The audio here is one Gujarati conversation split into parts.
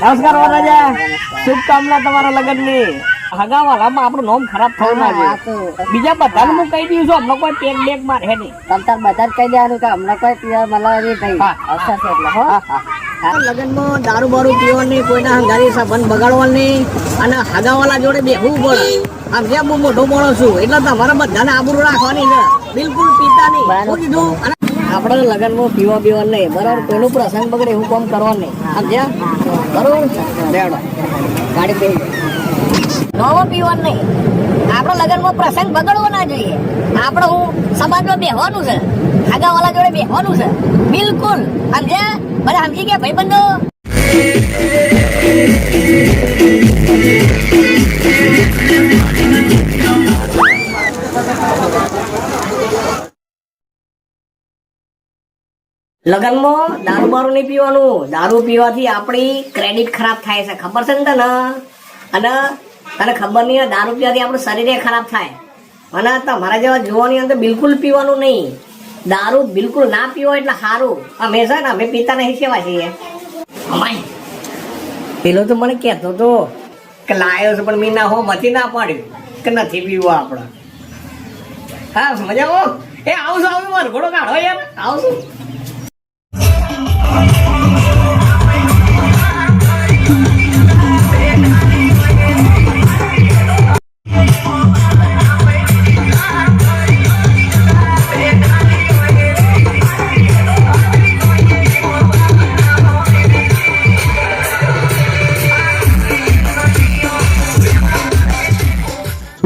નમસ્કાર વરરાજા શુભકામના તમારા લગ્નની. હગાવાલામાં આપણું નામ ખરાબ થવું ના જોઈએ. બીજા બધાને હું કહી દઉં છું અમને કોઈ પેક બેક મારે હે નહીં. તમ તાર બધા જ કહી દેવાનું કે અમને કોઈ પીવા મળે નહીં. ભાઈ હા. છે એટલે હો. લગ્નમાં દારૂ બારૂ પીવાની કોઈના હંગારી સંબંધ બગાડવાની અને હગાવાલા જોડે બેહવું પડે. આમ જ્યાં હું મોટો માણસ છું એટલે તમારા બધાને આબરૂ રાખવાની છે. બિલકુલ પીતા નહીં. આપણે લગ્નમાં પીવા પીવા નહીં. બરાબર, કોઈનું પ્રસંગ બગડે એવું કામ કરવાનું નહીં. આમ જ્યાં બરોબર? ગાડી પી નવો પીવાનું નહીં. આપણો લગ્નમાં પ્રસંગ બગડવો ના જોઈએ. આપણે હું સમાજમાં બેહવાનું છે. આગાવાલા જોડે બેહવાનું છે. બિલકુલ. સમજ્યા બધા સમજી ગયા, ભાઈબંધો? લગ્નમાં દારૂ બારૂ નહીં પીવાનું. દારૂ પીવાથી આપણી ક્રેડિટ ખરાબ થાય છે. ખબર છે ને તને? અને તને ખબર નહીં દારૂ પીવાથી આપણું શરીરે ખરાબ થાય. અને તમારા જેવા જોવાની અંદર બિલકુલ પીવાનું નહીં. દારૂ બિલકુલ ના પીવો એટલે સારું. અમે છે ને અમે પીતા નહીં કેવા છીએ. પેલો તો મને કહેતો તો કે લાયો છે પણ મી ના હો મથી ના પાડ્યું કે નથી પીવું આપણે. હા મજા એ આવું છું આવું વરઘોડો કાઢો યાર. આવું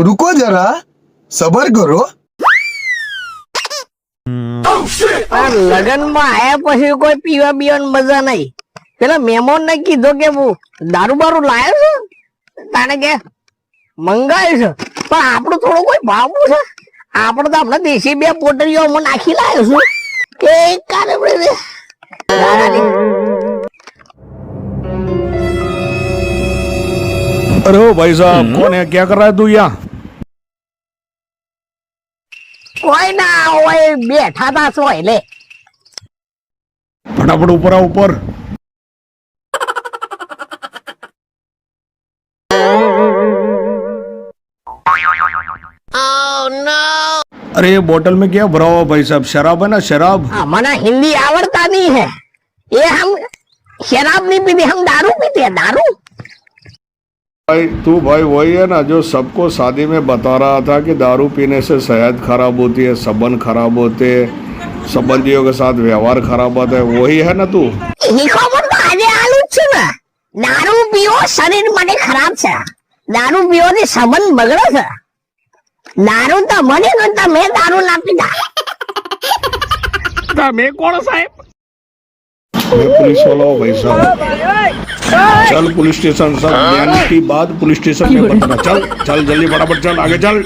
છું रुको जरा सबर करो પણ લગનમાં આયા પછી કોઈ પીવા પીવાની મજા નહીં પેલા મહેમાન ને કીધું કે હું દારૂ બારૂ લાયો છે તાણે કે મંગાવ્યું છે પણ આપણું થોડું કોઈ ભાવવું છે આપણે તો હમણાં દેશી બે પોટલીઓ અમે નાખી લાવ્યો છું કે કાલે પડે अरे ओ भाई साहब कौन है क्या कर रहा है तू यहाँ કોઈ ના હોય બેઠા તા સોય લે फटाफट ऊपर आ ऊपर अरे ये बोतल में क्या भरा हुआ भाई साहब शराब है ना शराब મને હિન્દી આવડતા નહીં है ये हम शराब नहीं पीते हम दारू पीते हैं दारू भाई तू भाई वही है ना जो सबको शादी में बता रहा था कि दारू पीने से सेहत खराब होती है संबंध खराब होते हैं संबंधियों के साथ व्यवहार खराब होता है वही है ना तू એ ખબર તો આજે આલું જ છે ને દારૂ પીવો શરીર માટે ખરાબ છે દારૂ પીવાથી સંબંધ બગડે છે દારૂ તો મને ને તમે દારૂ ના પીતા मैं कौन साहब मैं पुलिस वाला हूँ भाई साहब चल पुलिस स्टेशन सब ज्ञान की बात पुलिस स्टेशन में बताना चल चल जल्दी फटाफट चल आगे चल